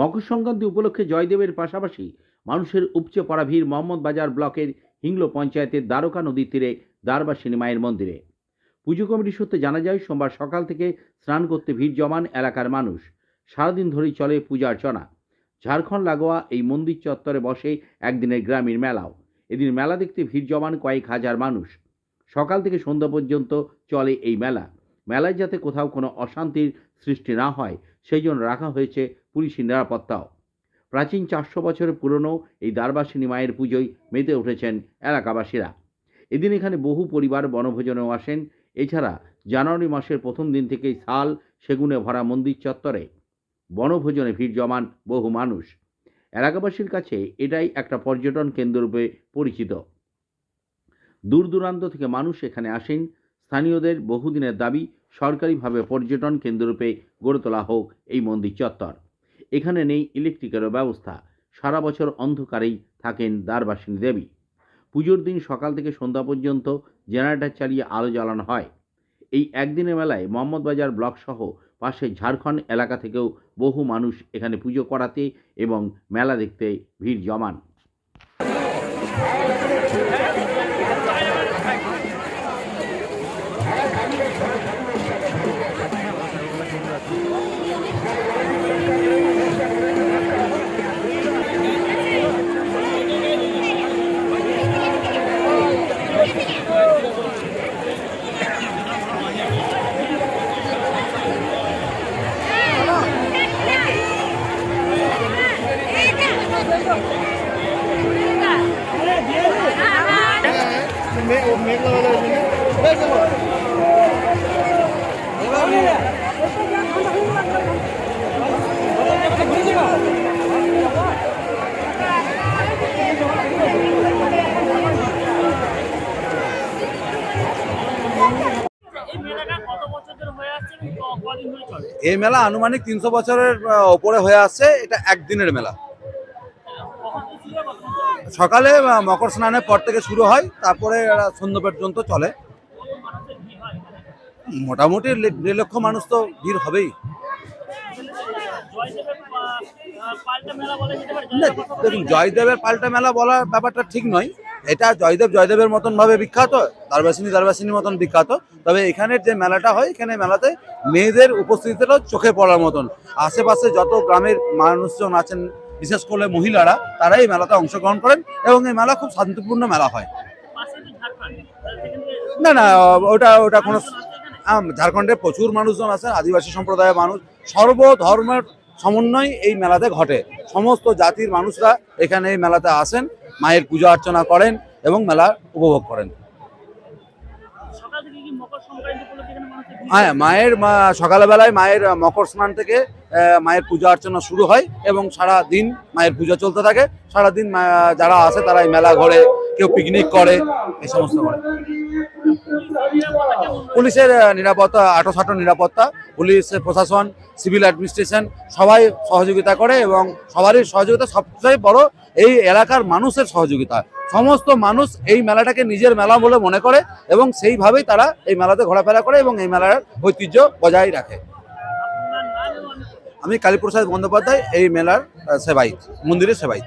মকর সংক্রান্তি উপলক্ষে জয়দেবের পাশাপাশি মানুষের উপচে পড়া ভিড় মোহাম্মদ বাজার ব্লকের হিংলো পঞ্চায়েতের দ্বারকা নদীর তীরে দ্বারবাসিনী মায়ের মন্দিরে। পুজো কমিটি সূত্রে জানা যায়, সোমবার সকাল থেকে স্নান করতে ভিড় জমান এলাকার মানুষ। সারাদিন ধরেই চলে পূজা অর্চনা। ঝাড়খণ্ড লাগোয়া এই মন্দির চত্বরে বসে একদিনের গ্রামীণ মেলাও। এদিন মেলা দেখতে ভিড় জমান কয়েক হাজার মানুষ। সকাল থেকে সন্ধ্যা পর্যন্ত চলে এই মেলা। মেলায় যাতে কোথাও কোনো অশান্তির সৃষ্টি না হয়, সেই জন্য রাখা হয়েছে পুলিশি নিরাপত্তাও। প্রাচীন চারশো বছরের পুরনো এই দ্বারবাসিনী মায়ের পুজোয় মেতে উঠেছেন এলাকাবাসীরা। এদিন এখানে বহু পরিবার বনভোজনেও আসেন। এছাড়া জানুয়ারি মাসের প্রথম দিন থেকেই শাল, সেগুনে ভরা মন্দির চত্বরে বনভোজনে ভিড় জমান বহু মানুষ। এলাকাবাসীর কাছে এটাই একটা পর্যটন কেন্দ্ররূপে পরিচিত। দূর দূরান্ত থেকে মানুষ এখানে আসেন। স্থানীয়দের বহুদিনের দাবি, সরকারিভাবে পর্যটন কেন্দ্ররূপে গড়ে তোলা হোক এই মন্দির চত্বর। এখানে নেই ইলেকট্রিকেরও ব্যবস্থা। সারা বছর অন্ধকারেই থাকেন দ্বারবাসিনী দেবী। পুজোর দিন সকাল থেকে সন্ধ্যা পর্যন্ত জেনারেটর চালিয়ে আলো জ্বালানো হয়। এই একদিনের মেলায় মোহাম্মদবাজার ব্লক সহ পাশে ঝাড়খণ্ড এলাকা থেকেও বহু মানুষ এখানে পুজো করাতে এবং মেলা দেখতে ভিড় জমান। এই মেলা আনুমানিক তিনশো বছরের ওপরে হয়ে আসছে। এটা একদিনের মেলা। সকালে মকর স্নানের পর থেকে শুরু হয়, তারপরে সন্ধ্যা পর্যন্ত চলে? মোটামুটি দেড় লক্ষ মানুষ তো ভিড় হবেই। দেখুন, জয়দেবের পাল্টা মেলা বলার ব্যাপারটা ঠিক নয়। এটা জয়দেব জয়দেবের মতন ভাবে বিখ্যাত, দারবাসিনী দারবাসিনীর মতন বিখ্যাত। তবে এখানের যে মেলাটা হয়, এখানে মেলাতে মেয়েদের উপস্থিতিটাও চোখে পড়ার মতন। আশেপাশে যত গ্রামের মানুষজন আছেন বিশেষ করে মহিলারা তারা এই মেলাতে অংশগ্রহণ করেন এবং এই মেলা খুব শান্তিপূর্ণ মেলা হয়। না না ওটা ওটা কোনো ঝাড়খণ্ডে প্রচুর মানুষজন আছেন আদিবাসী সম্প্রদায়ের মানুষ। সর্ব ধর্মের সমন্বয় এই মেলাতে ঘটে। সমস্ত জাতির মানুষরা এখানে এই মেলাতে আসেন মায়ের পূজা অর্চনা করেন এবং মেলা উপভোগ করেন। হ্যাঁ মায়ের মা- সকালবেলায় মায়ের মকর স্নান থেকে মায়ের পূজা অর্চনা শুরু হয় এবং সারা দিন মায়ের পূজা চলতে থাকে। সারা দিন যারা আসে তারা এই মেলা ঘোরে, কেউ পিকনিক করে, এই সমস্ত করে। পুলিশের নিরাপত্তা আটোসাটো নিরাপত্তা, পুলিশ, প্রশাসন সিভিল অ্যাডমিনিস্ট্রেশন সবাই সহযোগিতা করে এবং সবারই সহযোগিতা, সবচেয়ে বড় এই এলাকার মানুষের সহযোগিতা। সমস্ত মানুষ এই মেলাটাকে নিজের মেলা বলে মনে করে এবং সেইভাবেই তারা এই মেলাতে ঘোরাফেরা করে এবং এই মেলার ঐতিহ্য বজায় রাখে। আমি কালীপ্রসাদ বন্দ্যোপাধ্যায় এই মেলার সেবাই মন্দিরের সেবাই